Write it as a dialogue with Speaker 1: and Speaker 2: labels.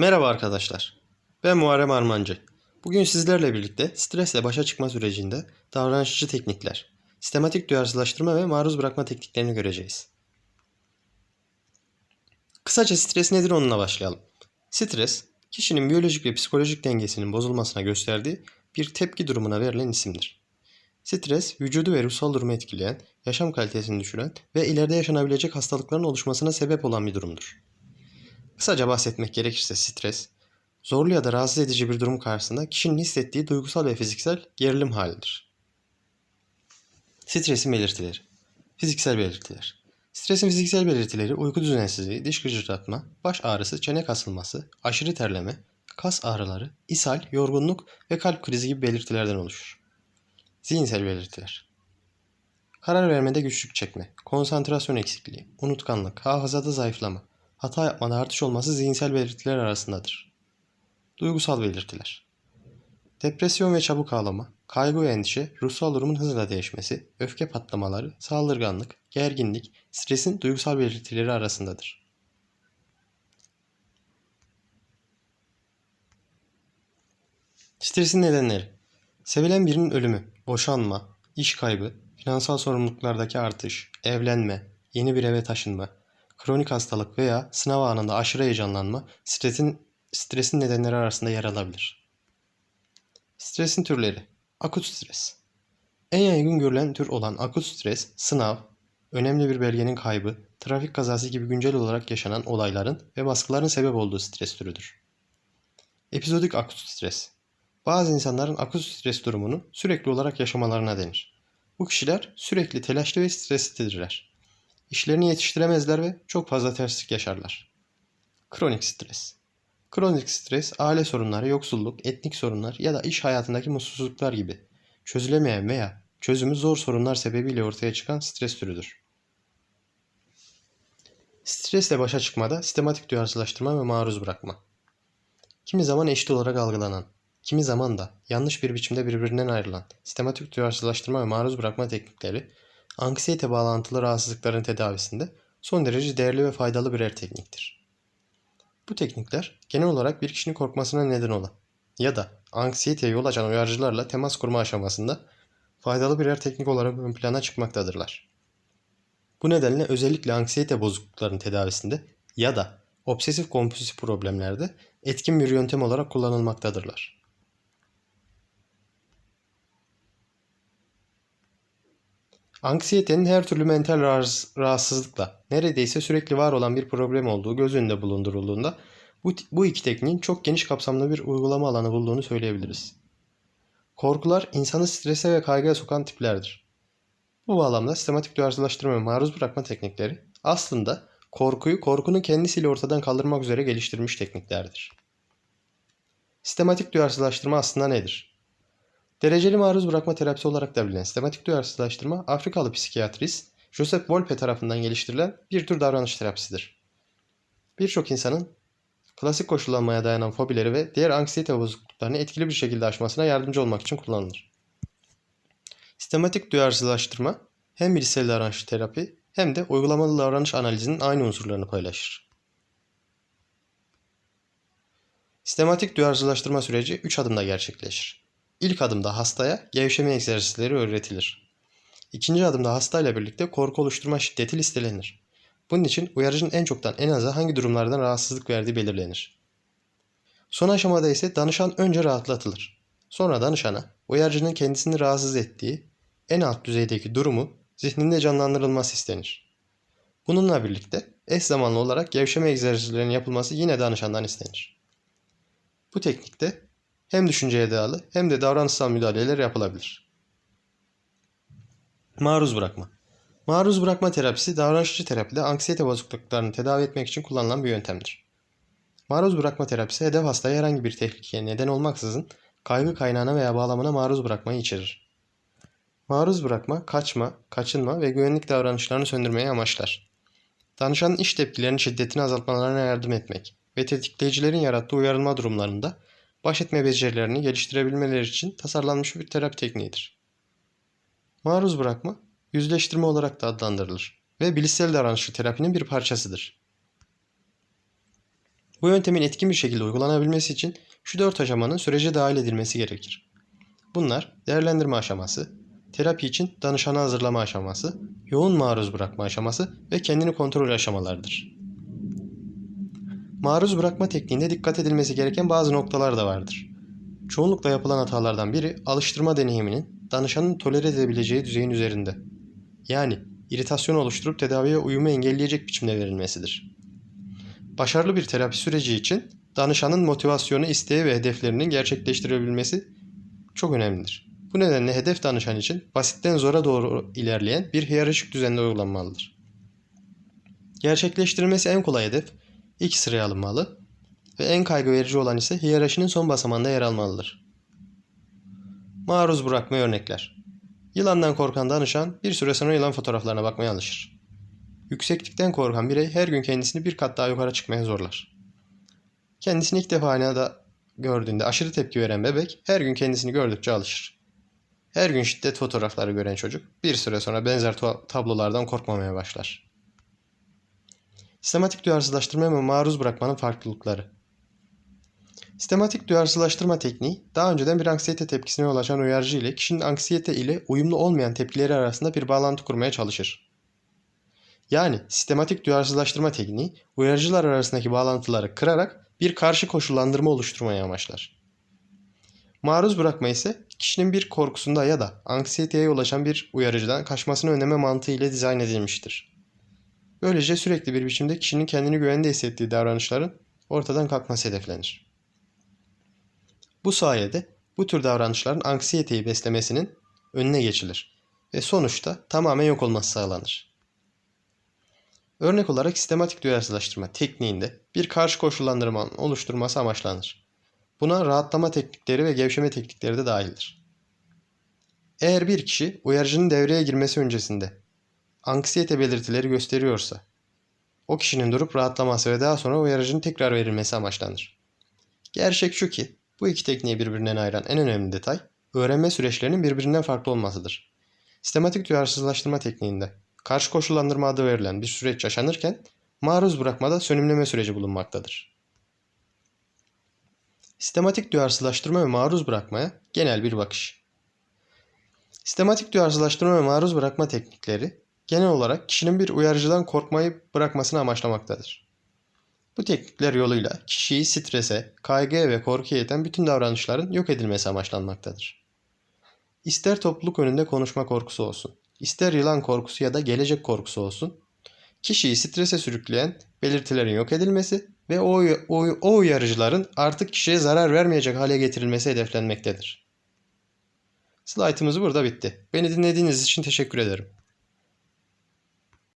Speaker 1: Merhaba arkadaşlar. Ben Muharrem Armancı. Bugün sizlerle birlikte stresle başa çıkma sürecinde davranışçı teknikler, sistematik duyarsızlaştırma ve maruz bırakma tekniklerini göreceğiz. Kısaca stres nedir onunla başlayalım. Stres, kişinin biyolojik ve psikolojik dengesinin bozulmasına gösterdiği bir tepki durumuna verilen isimdir. Stres, vücudu ve ruhsal durumu etkileyen, yaşam kalitesini düşüren ve ileride yaşanabilecek hastalıkların oluşmasına sebep olan bir durumdur. Kısaca bahsetmek gerekirse stres, zorlu ya da rahatsız edici bir durum karşısında kişinin hissettiği duygusal ve fiziksel gerilim halidir. Stresin belirtileri Fiziksel belirtiler Stresin fiziksel belirtileri uyku düzensizliği, diş gıcırdatma, baş ağrısı, çene kasılması, aşırı terleme, kas ağrıları, ishal, yorgunluk ve kalp krizi gibi belirtilerden oluşur. Zihinsel belirtiler Karar vermede güçlük çekme, konsantrasyon eksikliği, unutkanlık, hafızada zayıflama, hata yapmada artış olması zihinsel belirtiler arasındadır. Duygusal belirtiler. Depresyon ve çabuk ağlama, kaygı ve endişe, ruhsal durumun hızla değişmesi, öfke patlamaları, saldırganlık, gerginlik, stresin duygusal belirtileri arasındadır. Stresin nedenleri Sevilen birinin ölümü, boşanma, iş kaybı, finansal sorumluluklardaki artış, evlenme, yeni bir eve taşınma, kronik hastalık veya sınav anında aşırı heyecanlanma stresin, stresin nedenleri arasında yer alabilir. Stresin türleri Akut stres En yaygın görülen tür olan akut stres, sınav, önemli bir belgenin kaybı, trafik kazası gibi güncel olarak yaşanan olayların ve baskıların sebep olduğu stres türüdür. Epizodik akut stres Bazı insanların akut stres durumunu sürekli olarak yaşamalarına denir. Bu kişiler sürekli telaşlı ve streslidirler. İşlerini yetiştiremezler ve çok fazla terslik yaşarlar. Kronik stres. Kronik stres, aile sorunları, yoksulluk, etnik sorunlar ya da iş hayatındaki mutsuzluklar gibi çözülemeyen veya çözümü zor sorunlar sebebiyle ortaya çıkan stres türüdür. Stresle başa çıkmada sistematik duyarsızlaştırma ve maruz bırakma. Kimi zaman eşit olarak algılanan, kimi zaman da yanlış bir biçimde birbirinden ayrılan sistematik duyarsızlaştırma ve maruz bırakma teknikleri anksiyete bağlantılı rahatsızlıkların tedavisinde son derece değerli ve faydalı birer tekniktir. Bu teknikler genel olarak bir kişinin korkmasına neden olan ya da anksiyeteye yol açan uyarıcılarla temas kurma aşamasında faydalı birer teknik olarak ön plana çıkmaktadırlar. Bu nedenle özellikle anksiyete bozukluklarının tedavisinde ya da obsesif kompulsif problemlerde etkin bir yöntem olarak kullanılmaktadırlar. Anksiyetenin her türlü mental rahatsızlıkla neredeyse sürekli var olan bir problem olduğu göz önünde bulundurulduğunda bu, bu iki tekniğin çok geniş kapsamlı bir uygulama alanı bulduğunu söyleyebiliriz. Korkular insanı strese ve kaygıya sokan tiplerdir. Bu bağlamda sistematik duyarsızlaştırma ve maruz bırakma teknikleri aslında korkuyu korkunun kendisiyle ortadan kaldırmak üzere geliştirilmiş tekniklerdir. Sistematik duyarsızlaştırma aslında nedir? Dereceli maruz bırakma terapisi olarak da bilinen sistematik duyarsızlaştırma Afrikalı psikiyatrist Joseph Wolpe tarafından geliştirilen bir tür davranış terapisidir. Birçok insanın klasik koşullanmaya dayanan fobileri ve diğer anksiyete bozukluklarını etkili bir şekilde aşmasına yardımcı olmak için kullanılır. Sistematik duyarsızlaştırma hem bilişsel davranış terapi hem de uygulamalı davranış analizinin aynı unsurlarını paylaşır. Sistematik duyarsızlaştırma süreci 3 adımda gerçekleşir. İlk adımda hastaya gevşeme egzersizleri öğretilir. İkinci adımda hastayla birlikte korku oluşturma şiddeti listelenir. Bunun için uyarıcının en çoktan en aza hangi durumlardan rahatsızlık verdiği belirlenir. Son aşamada ise danışan önce rahatlatılır. Sonra danışana uyarıcının kendisini rahatsız ettiği en alt düzeydeki durumu zihninde canlandırılması istenir. Bununla birlikte eş zamanlı olarak gevşeme egzersizlerinin yapılması yine danışandan istenir. Bu teknikte hem düşünceye dayalı hem de davranışsal müdahaleler yapılabilir. Maruz bırakma. Maruz bırakma terapisi davranışçı terapide anksiyete bozukluklarını tedavi etmek için kullanılan bir yöntemdir. Maruz bırakma terapisi hedef hastaya herhangi bir tehlikeye neden olmaksızın kaygı kaynağına veya bağlamına maruz bırakmayı içerir. Maruz bırakma, kaçma, kaçınma ve güvenlik davranışlarını söndürmeyi amaçlar. Danışanın iş tepkilerinin şiddetini azaltmalarına yardım etmek ve tetikleyicilerin yarattığı uyarılma durumlarında baş etme becerilerini geliştirebilmeleri için tasarlanmış bir terapi tekniğidir. Maruz bırakma, yüzleştirme olarak da adlandırılır ve bilişsel davranışçı terapinin bir parçasıdır. Bu yöntemin etkin bir şekilde uygulanabilmesi için şu dört aşamanın sürece dahil edilmesi gerekir. Bunlar değerlendirme aşaması, terapi için danışanı hazırlama aşaması, yoğun maruz bırakma aşaması ve kendini kontrol aşamalarıdır. Maruz bırakma tekniğinde dikkat edilmesi gereken bazı noktalar da vardır. Çoğunlukla yapılan hatalardan biri alıştırma deneyiminin danışanın tolere edebileceği düzeyin üzerinde. Yani iritasyon oluşturup tedaviye uyumu engelleyecek biçimde verilmesidir. Başarılı bir terapi süreci için danışanın motivasyonu, isteği ve hedeflerinin gerçekleştirebilmesi çok önemlidir. Bu nedenle hedef danışan için basitten zora doğru ilerleyen bir hiyerarşik düzende uygulanmalıdır. Gerçekleştirilmesi en kolay hedef ilk sıraya alınmalı ve en kaygı verici olan ise hiyerarşinin son basamağında yer almalıdır. Maruz bırakma örnekler. Yılandan korkan danışan bir süre sonra yılan fotoğraflarına bakmaya alışır. Yükseklikten korkan birey her gün kendisini bir kat daha yukarı çıkmaya zorlar. Kendisini ilk defa aynada gördüğünde aşırı tepki veren bebek her gün kendisini gördükçe alışır. Her gün şiddet fotoğrafları gören çocuk bir süre sonra benzer tablolardan korkmamaya başlar. Sistematik duyarsızlaştırma ve maruz bırakmanın farklılıkları. Sistematik duyarsızlaştırma tekniği daha önceden bir anksiyete tepkisine yol açan uyarıcı ile kişinin anksiyete ile uyumlu olmayan tepkileri arasında bir bağlantı kurmaya çalışır. Yani sistematik duyarsızlaştırma tekniği uyarıcılar arasındaki bağlantıları kırarak bir karşı koşullandırma oluşturmayı amaçlar. Maruz bırakma ise kişinin bir korkusunda ya da anksiyeteye yol açan bir uyarıcıdan kaçmasını önleme mantığı ile dizayn edilmiştir. Böylece sürekli bir biçimde kişinin kendini güvende hissettiği davranışların ortadan kalkması hedeflenir. Bu sayede bu tür davranışların anksiyeteyi beslemesinin önüne geçilir ve sonuçta tamamen yok olması sağlanır. Örnek olarak sistematik duyarsızlaştırma tekniğinde bir karşı koşullandırmanın oluşturması amaçlanır. Buna rahatlama teknikleri ve gevşeme teknikleri de dahildir. Eğer bir kişi uyarıcının devreye girmesi öncesinde anksiyete belirtileri gösteriyorsa, o kişinin durup rahatlaması ve daha sonra uyarıcının tekrar verilmesi amaçlanır. Gerçek şu ki, bu iki tekniği birbirinden ayıran en önemli detay, öğrenme süreçlerinin birbirinden farklı olmasıdır. Sistematik duyarsızlaştırma tekniğinde karşı koşullandırma adı verilen bir süreç yaşanırken, maruz bırakmada sönümleme süreci bulunmaktadır. Sistematik duyarsızlaştırma ve maruz bırakmaya genel bir bakış. Sistematik duyarsızlaştırma ve maruz bırakma teknikleri genel olarak kişinin bir uyarıcıdan korkmayı bırakmasını amaçlamaktadır. Bu teknikler yoluyla kişiyi strese, kaygıya ve korkuya iten bütün davranışların yok edilmesi amaçlanmaktadır. İster topluluk önünde konuşma korkusu olsun, ister yılan korkusu ya da gelecek korkusu olsun, kişiyi strese sürükleyen belirtilerin yok edilmesi ve o, o, o uyarıcıların artık kişiye zarar vermeyecek hale getirilmesi hedeflenmektedir. Slaytımız burada bitti. Beni dinlediğiniz için teşekkür ederim.